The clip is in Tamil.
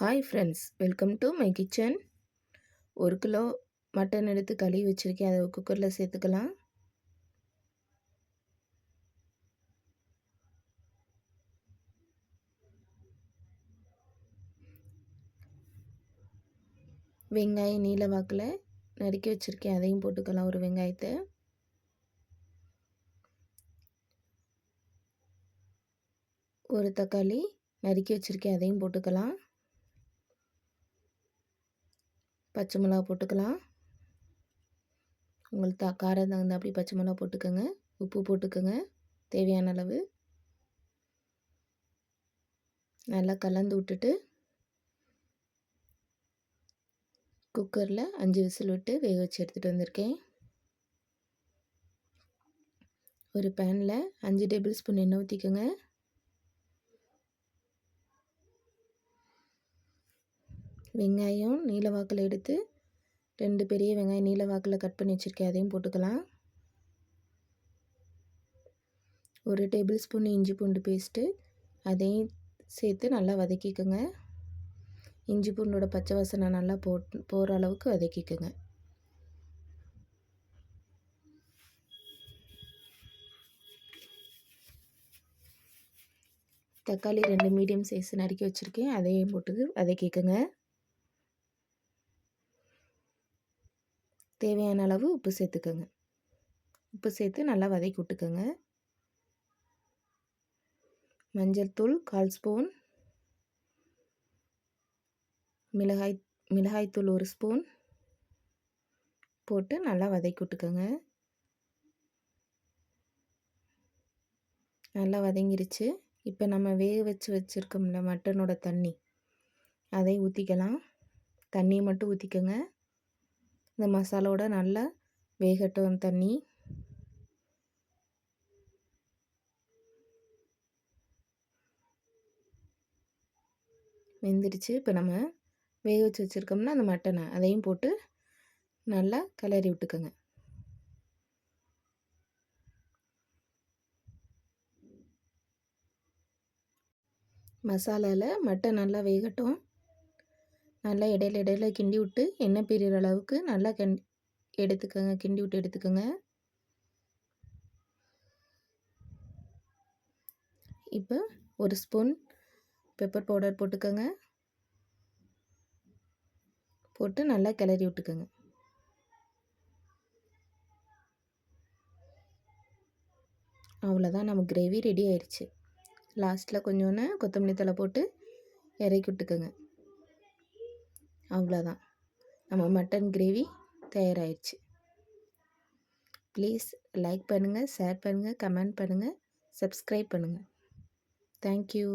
Hi friends welcome to my kitchen ஒரு கிலோ மட்டன் எடுத்து கழுவி வச்சுருக்கேன். அதை குக்கரில் சேர்த்துக்கலாம். வெங்காயம் நீல வாக்கில் நறுக்கி வச்சுருக்கேன். அதையும் போட்டுக்கலாம் ஒரு வெங்காயத்தை. ஒரு தக்காளி நறுக்கி வச்சுருக்கேன். அதையும் போட்டுக்கலாம். பச்சை மிளகா போட்டுக்கலாம். உங்களுக்கு த காரம் தகுந்த அப்படி பச்சை மிளகா போட்டுக்கோங்க. உப்பு போட்டுக்கோங்க. தேவையான அளவு. நல்லா கலந்து விட்டுட்டு குக்கரில் அஞ்சு விசில் விட்டு வேக வச்சு எடுத்துகிட்டு வந்திருக்கேன். ஒரு பேனில் அஞ்சு டேபிள் ஸ்பூன் எண்ணெய் ஊற்றிக்கோங்க வெங்காயம் நீல வாக்கில் எடுத்து ரெண்டு பெரிய வெங்காயம் நீல வாக்கில் கட் பண்ணி வச்சுருக்கேன் அதையும் போட்டுக்கலாம். ஒரு டேபிள் ஸ்பூன் இஞ்சி பூண்டு பேஸ்ட்டு அதையும் சேர்த்து நல்லா வதக்கிக்கோங்க. இஞ்சி பூண்டோட பச்சை வாசனை நல்லா போட் போகிற அளவுக்கு வதக்கிக்கோங்க. தக்காளி ரெண்டு மீடியம் சைஸ் நறுக்கி வச்சுருக்கேன் அதையும் போட்டு வதக்கிக்கோங்க. தேவையான அளவு உப்பு சேர்த்துக்கோங்க. உப்பு சேர்த்து நல்லா வதக்கி விட்டுக்கோங்க. மஞ்சள் தூள் கால் ஸ்பூன். மிளகாய் மிளகாய்த்தூள் ஒரு ஸ்பூன். போட்டு நல்லா வதக்கி விட்டுக்கோங்க. நல்லா வதங்கிருச்சு. இப்போ நம்ம வேக வச்சு வச்சுருக்கோம்ல மட்டனோட தண்ணி அதை ஊற்றிக்கலாம் தண்ணியை மட்டும் ஊற்றிக்கோங்க இந்த மசாலாவோட நல்லா வேகட்டும் தண்ணி. வெந்துடுச்சு. இப்போ நம்ம வேக வச்சு வச்சுருக்கோம்னா அந்த மட்டனை அதையும் போட்டு நல்லா கிளறி விட்டுக்கோங்க. மசாலாவில் மட்டன் நல்லா வேகட்டும். நல்லா இடையில இடையில கிண்டி விட்டு எண்ணெய் பிரிகிற அளவுக்கு நல்லா கிண் எடுத்துக்கோங்க. கிண்டி விட்டு எடுத்துக்கோங்க. இப்போ ஒரு ஸ்பூன் பெப்பர் பவுடர் போட்டுக்கோங்க. போட்டு நல்லா கிளறி விட்டுக்கோங்க. அவ்வளோதான் நம்ம கிரேவி ரெடி ஆயிடுச்சு லாஸ்ட்டில் கொஞ்சோன்னு கொத்தமல்லி தலை போட்டு இறக்கி விட்டுக்கோங்க. அவ்வளோதான். நம்ம மட்டன் கிரேவி தயாராகிடுச்சு ப்ளீஸ் லைக் பண்ணுங்கள் ஷேர் பண்ணுங்கள் கமெண்ட் பண்ணுங்கள் சப்ஸ்கிரைப் பண்ணுங்கள் தேங்க்யூ.